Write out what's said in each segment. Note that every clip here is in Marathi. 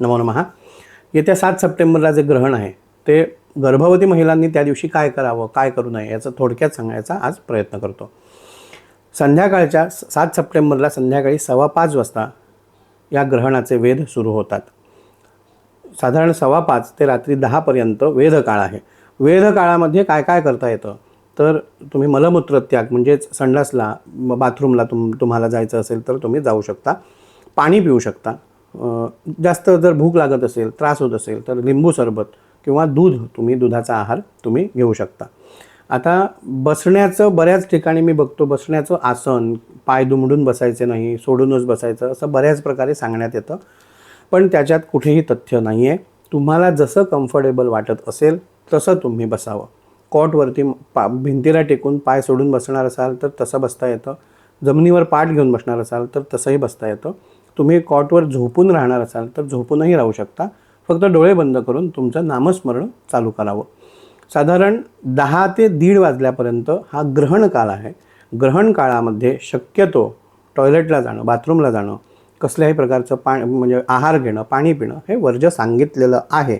नमो नमः. येत्या सात सप्टेंबरला जे ग्रहण आहे ते गर्भवती महिलांनी त्या दिवशी काय करावं काय करू नये याचं थोडक्यात सांगायचा आज प्रयत्न करतो. संध्याकाळच्या सात सप्टेंबरला संध्याकाळी सव्वा पाच वाजता या ग्रहणाचे वेध सुरू होतात. साधारण सव्वा पाच ते रात्री दहापर्यंत वेध काळ आहे. वेधकाळामध्ये काय काय करता येतं? तर तुम्ही मलमूत्र त्याग म्हणजेच संडासला बाथरूमला तुम तुम्हाला जायचं असेल तर तुम्ही जाऊ शकता. पाणी पिऊ शकता. जास्त जर भूक लागत असेल त्रास होत असेल तर लिंबू सरबत किंवा दूध तुम्ही दुधाचा आहार तुम्ही घेऊ शकता. आता बसण्याचं बऱ्याच ठिकाणी मी बघतो बसण्याचं आसन पाय दुमडून बसायचे नाही सोडूनच बसायचं असं बऱ्याच प्रकारे सांगण्यात येतं. पण त्याच्यात कुठेही तथ्य नाही आहे तुम्हाला जसं कम्फर्टेबल वाटत असेल तसं तुम्ही बसावं. कॉटवरती पा भिंतीला टेकून पाय सोडून बसणार असाल तर तसं बसता येतं. जमिनीवर पाठ घेऊन बसणार असाल तर तसंही बसता येतं. तुम्ही कॉटवर झोपून राहणार असाल तर झोपूनही राहू शकता. फक्त डोळे बंद करून तुमचं नामस्मरण चालू करावं. साधारण दहा ते दीड वाजल्यापर्यंत हा ग्रहण काळ आहे. ग्रहण काळामध्ये शक्यतो टॉयलेटला जाणं बाथरूमला जाणं कसल्याही प्रकारचं पाणी म्हणजे आहार घेणं पाणी पिणं हे वर्ज सांगितलेलं आहे.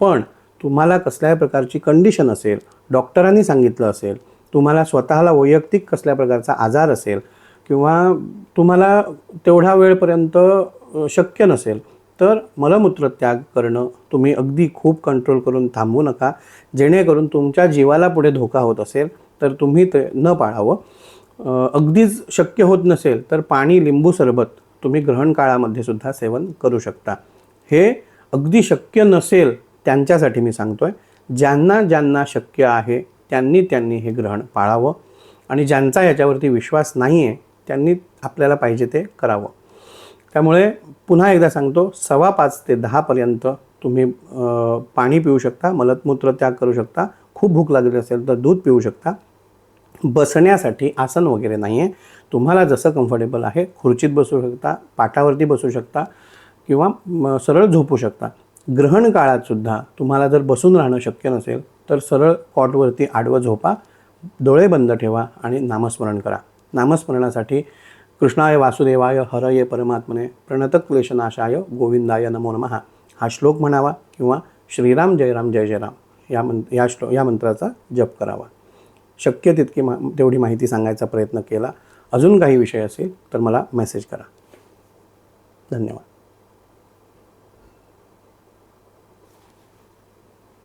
पण तुम्हाला कसल्याही प्रकारची कंडिशन असेल डॉक्टरांनी सांगितलं असेल तुम्हाला स्वतःला वैयक्तिक कसल्या प्रकारचा आजार असेल किंवा तुम्हाला तेवढ्या वेळपर्यंत शक्य नसेल तर मलमूत्र त्याग करणं तुम्ही अगदी खूप कंट्रोल करून थांबू नका. जेणेकरून तुमच्या जीवाला पुढे धोका होत असेल तर तुम्ही ते न पाळावं. अगदीच शक्य होत नसेल तर पाणी लिंबू सरबत तुम्ही ग्रहण काळामध्ये सुद्धा सेवन करू शकता. हे अगदी शक्य नसेल त्यांच्यासाठी मी सांगतोय. ज्यांना ज्यांना शक्य आहे त्यांनी त्यांनी हे ग्रहण पाळावं. आणि ज्यांचा याच्यावरती विश्वास नाही आहे त्यांनी आपल्याला पाहिजे ते करावं. त्यामुळे पुन्हा एकदा सांगतो सव्वा पाच ते दहापर्यंत तुम्ही पाणी पिऊ शकता मलमूत्र त्याग करू शकता खूप भूक लागली असेल तर दूध पिऊ शकता. बसण्यासाठी आसन वगैरे नाही आहे तुम्हाला जसं कम्फर्टेबल आहे खुर्चीत बसू शकता पाटावरती बसू शकता किंवा सरळ झोपू शकता. ग्रहण काळातसुद्धा तुम्हाला जर बसून राहणं शक्य नसेल तर सरळ कॉटवरती आडवं झोपा डोळे बंद ठेवा आणि नामस्मरण करा. नामस्मरणासाठी कृष्णाय वासुदेवाय हरये परमात्मने प्रणतक्लेशनाशाय गोविंदाय नमो नमः. हा श्लोक म्हणावा किंवा श्रीराम जयराम जय जयराम या मं या श्लो या मंत्राचा जप करावा. शक्य तितकी मा तेवढी माहिती सांगायचा प्रयत्न केला. अजून काही विषय असेल तर मला मेसेज करा. धन्यवाद.